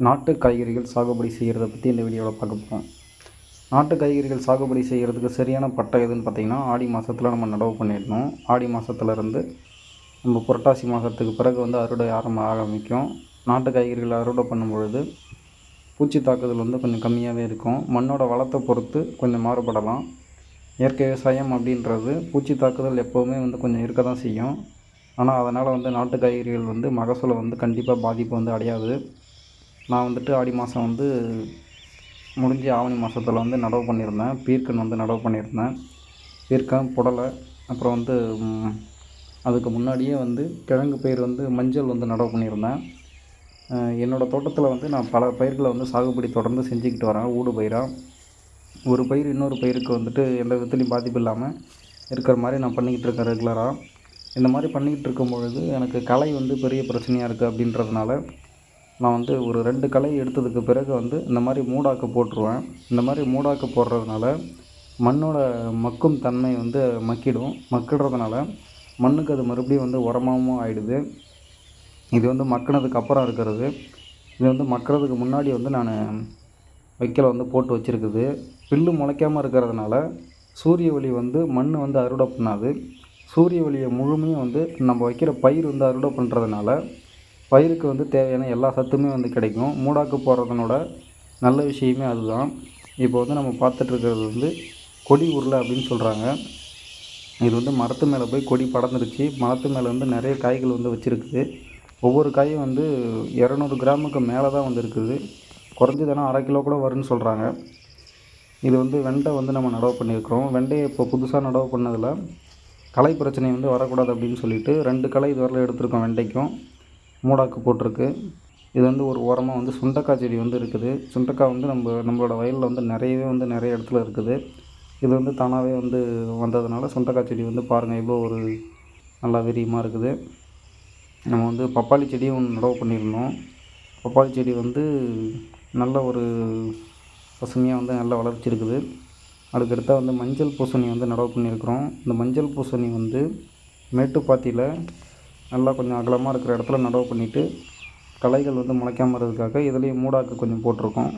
நாட்டு காய்கறிகள் சாகுபடி செய்கிறத பற்றி இந்த வீடியோவில் பார்க்க போகிறோம் நாட்டு காய்கறிகள் சாகுபடி செய்கிறதுக்கு சரியான பட்டம் எதுன்னு பார்த்தீங்கன்னா ஆடி மாதத்தில் நம்ம நடவு பண்ணிடணும். ஆடி மாதத்துலேருந்து நம்ம புரட்டாசி மாதத்துக்கு பிறகு வந்து அறுவடை ஆரம்ப ஆரம்பிக்கும். நாட்டு காய்கறிகள் அறுவடை பண்ணும் பொழுது பூச்சி தாக்குதல் வந்து கொஞ்சம் கம்மியாகவே இருக்கும். மண்ணோட வளத்தை பொறுத்து கொஞ்சம் மாறுபடலாம். இயற்கை விவசாயம் அப்படின்றது பூச்சி தாக்குதல் எப்போவுமே வந்து கொஞ்சம் இருக்க தான் செய்யும். ஆனால் அதனால் வந்து நாட்டு காய்கறிகள் வந்து மகசூலை வந்து கண்டிப்பாக பாதிப்பு வந்து அடையாது. நான் வந்துட்டு ஆடி மாதம் வந்து முடிஞ்சு ஆவணி மாதத்தில் வந்து நடவு பண்ணியிருந்தேன். பீர்க்கன் வந்து நடவு பண்ணியிருந்தேன். பீர்க்கன் புடலை அப்புறம் வந்து அதுக்கு முன்னாடியே வந்து கிழங்கு பயிர் வந்து மஞ்சள் வந்து நடவு பண்ணியிருந்தேன். என்னோடய தோட்டத்தில் வந்து நான் பல பயிர்களை வந்து சாகுபடி தொடர்ந்து செஞ்சுக்கிட்டு வரேன். ஊடு பயிராக ஒரு பயிர் இன்னொரு பயிருக்கு வந்துட்டு எந்த விதத்துலையும் பாதிப்பு இல்லாமல் இருக்கிற மாதிரி நான் பண்ணிக்கிட்டு இருக்கேன் ரெகுலராக இந்த மாதிரி பண்ணிக்கிட்டு இருக்கும் பொழுது எனக்கு களை வந்து பெரிய பிரச்சனையாக இருக்குது அப்படின்றதுனால நான் வந்து ஒரு ரெண்டு களை எடுத்ததுக்கு பிறகு வந்து இந்த மாதிரி மூடாக்கு போட்டுருவேன். இந்த மாதிரி மூடாக்கு போடுறதுனால மண்ணோட மக்கும் தன்மை வந்து மக்கிடும். மக்கிடுறதுனால மண்ணுக்கு அது மறுபடியும் வந்து உரமாகவும் ஆயிடுது. இது வந்து மக்கினதுக்கு அப்புறம் இருக்கிறது. இது வந்து மக்கிறதுக்கு முன்னாடி வந்து நான் வைக்கல வந்து போட்டு வச்சுருக்குது. பில்லு முளைக்காமல் இருக்கிறதுனால சூரிய ஒளி வந்து மண் வந்து அறுவடை பண்ணாது. சூரிய ஒளியை முழுமையும் வந்து நம்ம வைக்கிற பயிர் வந்து அறுவடை பண்ணுறதுனால பயிருக்கு வந்து தேவையான எல்லா சத்துமே வந்து கிடைக்கும். மூடாக்கு போடுறதுனோட நல்ல விஷயமே அதுதான். இப்போ வந்து நம்ம பார்த்துட்ருக்கிறது வந்து கொடி உருளை அப்படின்னு சொல்கிறாங்க இது வந்து மரத்து மேலே போய் கொடி படர்ந்துருச்சு. மரத்து மேலே வந்து நிறைய காய்கள் வந்து வச்சுருக்குது. ஒவ்வொரு காயும் வந்து இரநூறு கிராமுக்கு மேலே தான் வந்து இருக்குது. குறைஞ்சதுனா அரை கிலோ கூட வரும்னு சொல்கிறாங்க இது வந்து வெண்டை வந்து நம்ம நடவு பண்ணியிருக்கிறோம். வெண்டையை இப்போ புதுசாக நடவு பண்ணதில் களை பிரச்சனை வந்து வரக்கூடாது அப்படின்னு சொல்லிட்டு ரெண்டு களை இதுவரையிலும் எடுத்திருக்கோம் வெண்டைக்கும். மூடாக்கு போட்டிருக்கு. இது வந்து ஒரு ஓரமாக வந்து சுண்டக்காய் செடி வந்து இருக்குது. சுண்டக்காய் வந்து நம்ம நம்மளோட வயலில் வந்து நிறையவே வந்து நிறைய இடத்துல இருக்குது. இது வந்து தானாகவே வந்து வந்ததுனால சுண்டக்காய் செடி வந்து பாருங்கள் இவ்வளோ ஒரு நல்லா விரியமாக இருக்குது. நம்ம வந்து பப்பாளி செடியும் ஒன்று நடவு பண்ணியிருந்தோம். பப்பாளி செடி வந்து நல்ல ஒரு பசுமையாக வந்து நல்லா வளர்ச்சி இருக்குது. அதுக்கடுத்தா வந்து மஞ்சள் பூசணி வந்து நடவு பண்ணியிருக்கிறோம். இந்த மஞ்சள் பூசணி வந்து மேட்டுப்பாத்தியில் நல்லா கொஞ்சம் அகலமாக இருக்கிற இடத்துல நடவு பண்ணிவிட்டு களைகள் வந்து முளைக்காமல் இருக்கிறதுக்காக இதுலேயும் மூடாக்கு கொஞ்சம் போட்டிருக்கோம்.